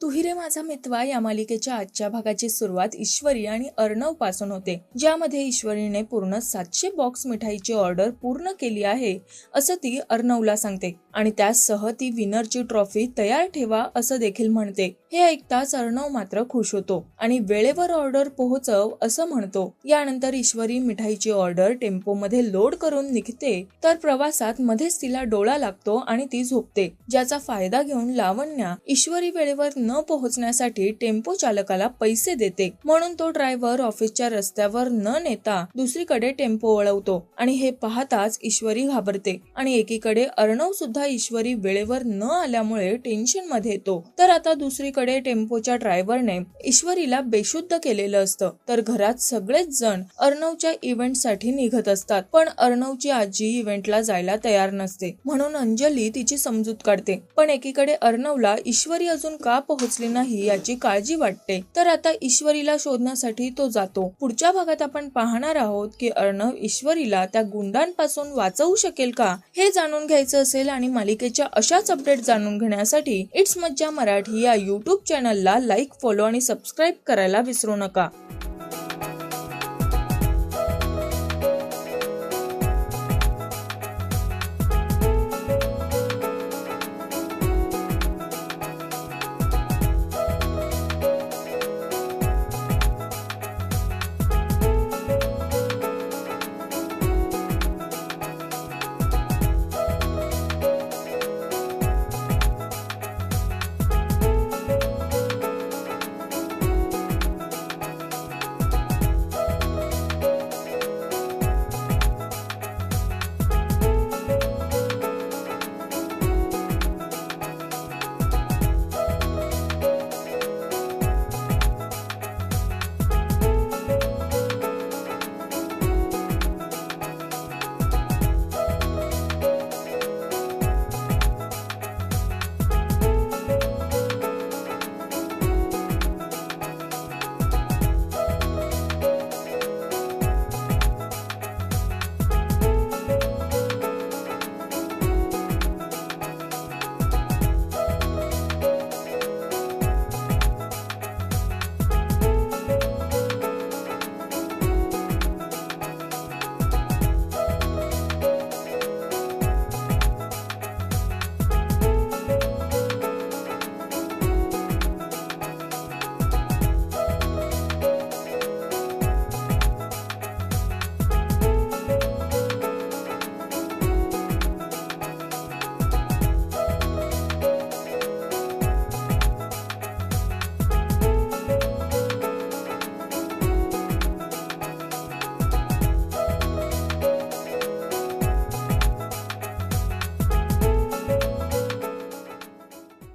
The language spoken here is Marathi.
तुही रे माझा मितवा या मालिकेच्या आजच्या भागाची सुरुवात ईश्वरी आणि अर्णवपासून होते ज्यामध्ये ईश्वरीने पूर्ण सातशे बॉक्स मिठाईची ऑर्डर पूर्ण केली आहे असं ती अर्णवला सांगते. आणि त्यासह ती विनरची ट्रॉफी तयार ठेवा असं देखील म्हणते. हे ऐकताच अर्णव मात्र खुश होतो आणि वेळेवर ऑर्डर पोहोचव असं म्हणतो. यानंतर ईश्वरी मिठाईची ऑर्डर टेम्पो मध्ये लोड करून निघते तर प्रवासात मध्येच तिला डोळा लागतो आणि ती झोपते. ज्याचा फायदा घेऊन लावण्या ईश्वरी वेळेवर न पोहोचण्यासाठी टेम्पो चालकाला पैसे देते. म्हणून तो ड्रायव्हर ऑफिसच्या रस्त्यावर न नेता दुसरीकडे टेम्पो वळवतो आणि हे पाहताच ईश्वरी घाबरते आणि एकीकडे अर्णव सुद्धा ईश्वरी वेळेवर न आल्यामुळे टेन्शनमध्ये येतो. तर आता दुसरीकडे टेम्पोच्या ड्रायव्हरने ईश्वरीला बेशुद्ध केलेलं असतं. तर घरात सगळेच जण अर्णवच्या इव्हेंटसाठी निघत असतात. पण अर्णवची आजी इव्हेंटला जायला तयार नसते. म्हणून अंजली तिची समजूत काढते. पण एकीकडे अर्णवला ईश्वरी अजून का पोहोचली नाही याची काळजी वाटते. तर आता ईश्वरीला शोधण्यासाठी तो जातो. पुढच्या भागात आपण पाहणार आहोत की अर्णव ईश्वरीला त्या गुंडांपासून वाचवू शकेल का हे जाणून घ्यायचं असेल आणि मालिकेच्या अशाच अपडेट जाणून घेण्यासाठी इट्स मज्जा मराठी या युट्यूब चॅनलला लाईक फॉलो आणि सबस्क्राईब करायला विसरू नका.